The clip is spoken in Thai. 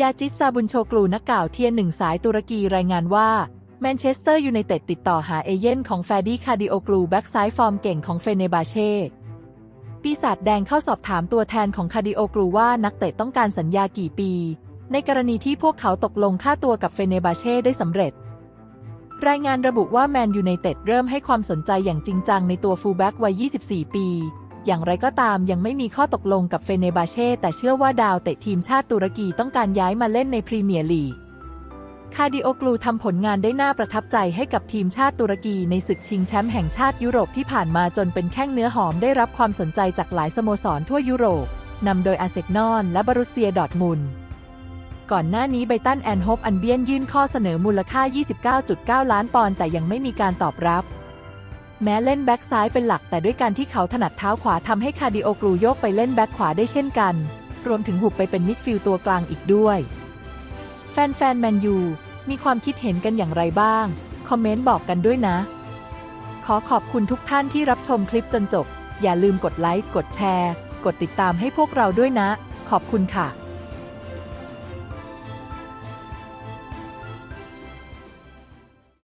ยาจิตซาบุนโชกลูนักก่าวเทียนหนึ่งสายตุรกีรายงานว่าแมนเชสเตอร์ยูไนเต็ดติดต่อหาเอเย่นของแฟดี้คาดิโอกลูแบ็กซ้ายฟอร์มเก่งของเฟเนบาเช่ปีศาจแดงเข้าสอบถามตัวแทนของคาดิโอกลูว่านักเตะต้องการสัญญากี่ปี ในกรณีที่พวกเขาตกลงค่าตัวกับเฟเนบาเช่ได้สำเร็จ รายงานระบุว่าแมนยูไนเต็ดเริ่มให้ความสนใจอย่างจริงจังในตัวฟูลแบ็กวัย 24 ปี อย่างไรก็ตามยังไม่มีข้อตกลงกับเฟเนบาเช่แต่เชื่อว่าดาวเตะทีมชาติตุรกีต้องการย้ายมาเล่นในพรีเมียร์ลีก คาดิโอกลูทำผลงานได้น่าประทับใจให้กับทีมชาติตุรกีในศึกชิงแชมป์แห่งชาติยุโรปที่ผ่านมาจนเป็นแข้งเนื้อหอมได้รับความสนใจจากหลายสโมสรทั่วยุโรปนำโดยอาเซนอลและบารุสเซียดอทมุนก่อนหน้านี้ไบตันแอนโฮปอันเบียนยื่นข้อเสนอมูลค่า 29.9 ล้านปอนด์แต่ยังไม่มีการตอบรับ แม้เล่นแบ็กซ้ายเป็นหลักแต่ด้วยการที่เขาถนัดเท้าขวาทำให้คาดิโอกลูโยกไปเล่นแบ็กขวาได้เช่นกัน รวมถึงหุบไปเป็นมิดฟิลด์ตัวกลางอีกด้วย แฟนๆแมนยูมีความคิดเห็นกันอย่างไรบ้าง คอมเมนต์บอกกันด้วยนะ ขอขอบคุณทุกท่านที่รับชมคลิปจนจบ อย่าลืมกดไลค์ กดแชร์ กดติดตามให้พวกเราด้วยนะ ขอบคุณค่ะ